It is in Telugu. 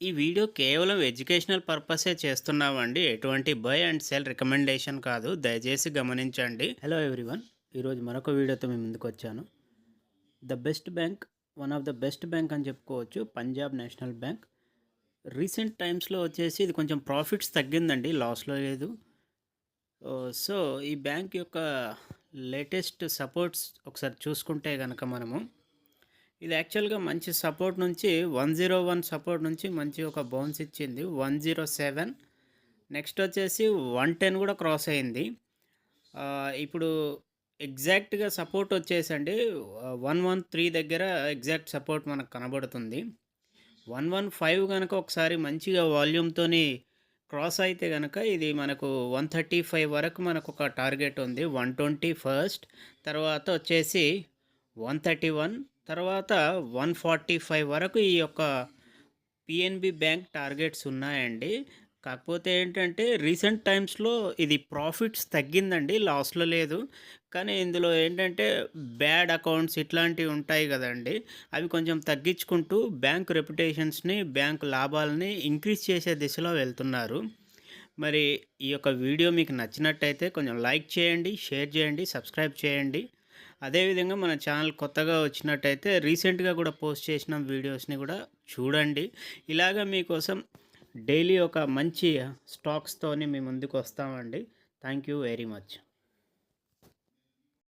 ఈ వీడియో కేవలం ఎడ్యుకేషనల్ పర్పసే చేస్తున్నామండి. ఎటువంటి బై అండ్ సెల్ రికమెండేషన్ కాదు. దయచేసి గమనించండి. హలో ఎవ్రీవన్ ఈరోజు మరొక వీడియోతో మేము ముందుకు వచ్చాను. The best bank one of the best bank అని చెప్పుకోవచ్చు. పంజాబ్ నేషనల్ బ్యాంక్ రీసెంట్ టైమ్స్లో వచ్చేసి ఇది కొంచెం ప్రాఫిట్స్ తగ్గిందండి. లాస్లో లేదు. Uh, సో ఈ బ్యాంక్ యొక్క లేటెస్ట్ సపోర్ట్స్ ఒకసారి చూసుకుంటే కనుక మనము ఇది యాక్చువల్గా మంచి సపోర్ట్ నుంచి వన్ జీరో వన్ సపోర్ట్ నుంచి మంచి ఒక బౌన్స్ ఇచ్చింది. One zero seven. నెక్స్ట్ వచ్చేసి వన్ టెన్ కూడా క్రాస్ అయింది. ఇప్పుడు ఎగ్జాక్ట్గా సపోర్ట్ వచ్చేసండి. వన్ వన్ త్రీ దగ్గర ఎగ్జాక్ట్ సపోర్ట్ మనకు కనబడుతుంది. వన్ వన్ ఫైవ్ కనుక ఒకసారి మంచిగా వాల్యూమ్తోని క్రాస్ అయితే కనుక ఇది మనకు వన్ థర్టీ ఫైవ్ వరకు మనకు ఒక టార్గెట్ ఉంది. One twenty first. తర్వాత వచ్చేసి వన్ థర్టీ వన్. తర్వాత వన్ ఫార్టీ ఫైవ్ వరకు ఈ యొక్క పిఎన్బి బ్యాంక్ టార్గెట్స్ ఉన్నాయండి. కాకపోతే ఏంటంటే రీసెంట్ టైమ్స్లో ఇది ప్రాఫిట్స్ తగ్గిందండి లాస్లో లేదు. కానీ ఇందులో ఏంటంటే బ్యాడ్ అకౌంట్స్ ఇట్లాంటివి ఉంటాయి కదండి. అవి కొంచెం తగ్గించుకుంటూ బ్యాంక్ రెప్యుటేషన్స్ని బ్యాంక్ లాభాలని ఇంక్రీజ్ చేసే దిశలో వెళ్తున్నారు. మరి ఈ యొక్క వీడియో మీకు నచ్చినట్టయితే కొంచెం లైక్ చేయండి షేర్ చేయండి సబ్స్క్రైబ్ చేయండి. అదేవిధంగా మన ఛానల్ కొత్తగా వచ్చినట్టయితే రీసెంట్గా కూడా పోస్ట్ చేసిన వీడియోస్ని కూడా చూడండి. ఇలాగ మీకోసం డైలీ ఒక మంచి స్టాక్స్తోని మీ ముందుకు వస్తామండి. Thank you very much.